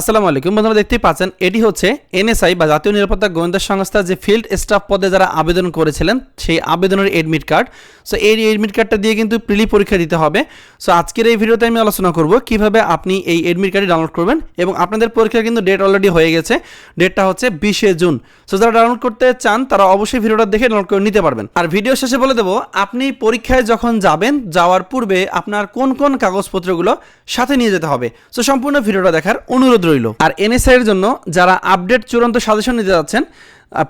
আসসালামু আলাইকুম। বন্ধুরা দেখতেই পাচ্ছেন, এটি হচ্ছে এনএসআই বা জাতীয় নিরাপত্তা গোয়েন্দা সংস্থা যে ফিল্ড স্টাফ পদে যারা আবেদন করেছিলেন, সেই আবেদনের এডমিট কার্ড সো এই এডমিট কার্ডটা দিয়ে কিন্তু প্রিলি পরীক্ষা দিতে হবে। সো আজকের এই ভিডিওতে আমি আলোচনা করব কীভাবে আপনি এই এডমিট কার্ডটি ডাউনলোড করবেন এবং আপনাদের পরীক্ষার কিন্তু ডেট অলরেডি হয়ে গেছে। ডেটটা হচ্ছে বিশে জুন। সো যারা ডাউনলোড করতে চান, তারা অবশ্যই ভিডিওটা দেখে ডাউনলোড করে নিতে পারবেন। আর ভিডিও শেষে বলে দেবো, আপনি পরীক্ষায় যখন যাবেন, যাওয়ার পূর্বে আপনার কোন কোন কাগজপত্রগুলো সাথে নিয়ে যেতে হবে। সো সম্পূর্ণ ভিডিওটা দেখার অনুরোধ রইল। আর এনএসআই এর জন্য যারা আপডেট চূড়ান্ত সাজেশন নিতে যাচ্ছেন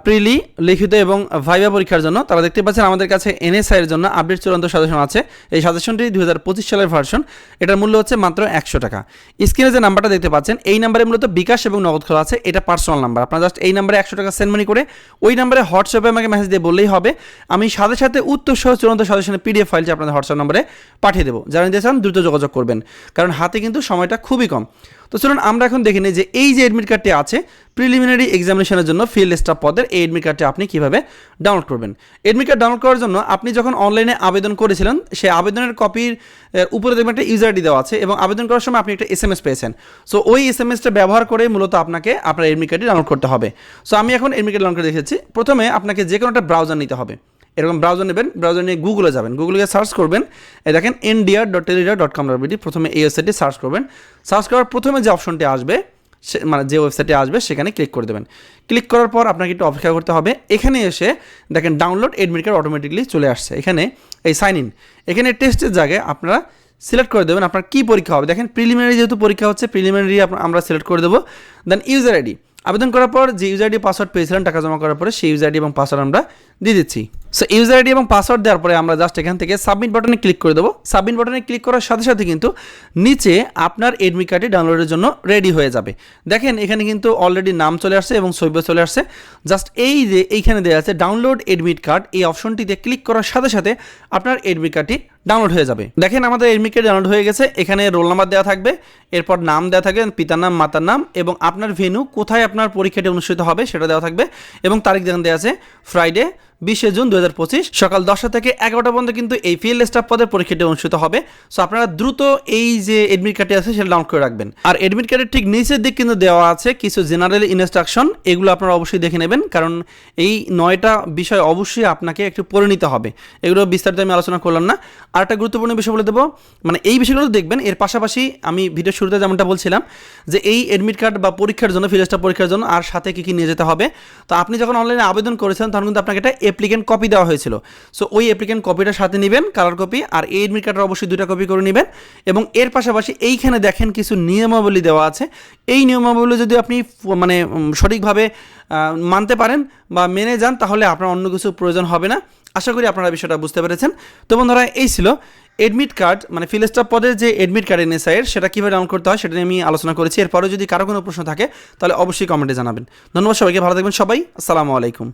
প্রিলি লিখিত এবং ভাইবা পরীক্ষার জন্য, তারা দেখতে পাচ্ছেন আমাদের কাছে এনএসআই এর জন্য আপডেট চূড়ান্ত সাজেশন আছে। এই সাজেশনটি দুই হাজার পঁচিশ সালের ভার্সন এটার মূল্য হচ্ছে মাত্র একশো টাকা। স্ক্রিনে যে নাম্বারটা দেখতে পাচ্ছেন, এই নাম্বারে মূলত বিকাশ এবং নগদ খোলা আছে, এটা পার্সোনাল নাম্বার আপনারা জাস্ট এই নাম্বারে একশো টাকা সেন্ড মানি করে, ওই নাম্বারে হোয়াটসঅ্যাপে আমাকে মেসেজ দিয়ে বললেই হবে। আমি সাথে সাথে উত্তর সহ চূড়ান্ত সাজেশনের পিডিএফ ফাইলটি আপনাদের হোয়াটসঅ্যাপ নম্বরে পাঠিয়ে দেবো। যারা নিতে চান দ্রুত যোগাযোগ করবেন। কারণ হাতে কিন্তু সময়টা খুবই কম। তো চলুন আমরা এখন দেখে নিই যে এই যে এডমিট কার্ডটি আছে প্রিলিমিনারি এক্সামিনেশনের জন্য ফিল্ড স্টাফ পদের এই এডমিট কার্ডটি আপনি কীভাবে ডাউনলোড করবেন? এডমিট কার্ড ডাউনলোড করার জন্য আপনি যখন অনলাইনে আবেদন করেছিলেন সেই আবেদনের কপির উপরে দেখবেন একটা ইউজার আইডি দেওয়া আছে এবং আবেদন করার সময় আপনি একটা এস এম এস পেয়েছেন। সো ওই এস এম এসটা ব্যবহার করে মূলত আপনাকে আপনার এডমিট কার্ডটি ডাউনলোড করতে হবে। সো আমি এখন এডমিট কার্ড ডাউনলোড করে দেখেছি প্রথমে আপনাকে যে কোনো একটা ব্রাউজার নিতে হবে। এরকম ব্রাউজার নেবেন ব্রাউজার নিয়ে গুগলে যাবেন। গুগলে গিয়ে সার্চ করবেন। এই দেখেন এনডিআর ডট টেলিডার ডট কম ডট প্রথমে এই ওয়েবসাইটটি সার্চ করবেন। সার্চ করার প্রথমে যে অপশনটি আসবে, সে মানে যে ওয়েবসাইটে আসবে, সেখানে ক্লিক করে দেবেন। ক্লিক করার পর আপনাকে একটু অপেক্ষা করতে হবে। এখানে এসে দেখেন ডাউনলোড এডমিট কার্ড অটোমেটিকলি চলে আসছে। এখানে এই সাইন ইন এখানে টেস্টের জায়গায় আপনারা সিলেক্ট করে দেবেন আপনার কী পরীক্ষা হবে। দেখেন প্রিলিমিনারি যেহেতু পরীক্ষা হচ্ছে প্রিলিমিনারি আমরা সিলেক্ট করে দেবো। দেন ইউজার আইডি আবেদন করার পর যে ইউজার আইডি পাসওয়ার্ড পেয়েছিলেন টাকা জমা করার পরে সেই ইউজার আইডি এবং পাসওয়ার্ড আমরা দিয়ে দিচ্ছি। সো ইউজার আইডি এবং পাসওয়ার্ড দেওয়ার পরে আমরা জাস্ট এখান থেকে সাবমিট বাটনে ক্লিক করে দেবো। সাবমিট বাটনে ক্লিক করার সাথে সাথে কিন্তু নিচে আপনার এডমিট কার্ডটি ডাউনলোডের জন্য রেডি হয়ে যাবে। দেখেন এখানে কিন্তু অলরেডি নাম চলে আসছে এবং সইব চলে আসছে। জাস্ট এই যে এইখানে দেওয়া আছে ডাউনলোড এডমিট কার্ড এই অপশনটিতে ক্লিক করার সাথে সাথে আপনার এডমিট কার্ডটি ডাউনলোড হয়ে যাবে। দেখেন আমাদের এডমিট কার্ড ডাউনলোড হয়ে গেছে। এখানে রোল নাম্বার দেওয়া থাকবে। এরপর নাম দেওয়া থাকবে, পিতার নাম, মাতার নাম এবং আপনার ভেনু কোথায় আপনার পরীক্ষাটি অনুষ্ঠিত হবে সেটা দেওয়া থাকবে। এবং তারিখ যেখানে দেওয়া আছে ফ্রাইডে বিশে জুন দু হাজার পঁচিশ সকাল দশটা থেকে এগারোটা পর্যন্ত কিন্তু এই ফিল্ড স্টাফ পদের পরীক্ষাটি অনুষ্ঠিত হবে। সো আপনারা দ্রুত এই যে এডমিট কার্ডটি আছে, সেটা ডাউনলোড করে রাখবেন। আর এডমিট কার্ডের ঠিক নিচের দিক কিন্তু দেওয়া আছে, কিছু জেনারেল ইনস্ট্রাকশন এগুলো আপনারা অবশ্যই দেখে নেবেন। কারণ এই নয়টা বিষয় অবশ্যই আপনাকে একটু পড়ে নিতে হবে। এগুলো বিস্তারিত আমি আলোচনা করলাম না। আর একটা গুরুত্বপূর্ণ বিষয় বলে দেবো মানে এই বিষয়গুলো দেখবেন, এর পাশাপাশি আমি ভিডিও শুরুতে যেমনটা বলছিলাম, যে এই এডমিট কার্ড বা পরীক্ষার জন্য ফিল্ড স্টাফ পরীক্ষার জন্য আর সাথে কী কী নিয়ে যেতে হবে। তো আপনি যখন অনলাইনে আবেদন করেছেন, তখন কিন্তু আপনাকে একটা অ্যাপ্লিকেন্ট কপি দেওয়া হয়েছিল। সো ওই অ্যাপ্লিকেন্ট কপিটা সাথে নেবেন কালার কপি আর এই এডমিট কার্ডের অবশ্যই দুটা কপি করে নেবেন। এবং এর পাশাপাশি এইখানে দেখেন কিছু নিয়মাবলী দেওয়া আছে। এই নিয়মাবলী যদি আপনি মানে সঠিকভাবে মানতে পারেন বা মেনে যান, তাহলে আপনার অন্য কিছু প্রয়োজন হবে না। আশা করি আপনারা বিষয়টা বুঝতে পেরেছেন। তো বন্ধুরা, এই ছিল এডমিট কার্ড মানে ফিলেস্টাফ পদের যে এডমিট কার্ড এনএসআইয়ের সেটা কীভাবে ডাউনলোড করতে হয় সেটা নিয়ে আমি আলোচনা করেছি। এরপরে যদি কারও কোনো প্রশ্ন থাকে, তাহলে অবশ্যই কমেন্টে জানাবেন। ধন্যবাদ সবাইকে, ভালো থাকবেন সবাই। আসসালামু আলাইকুম।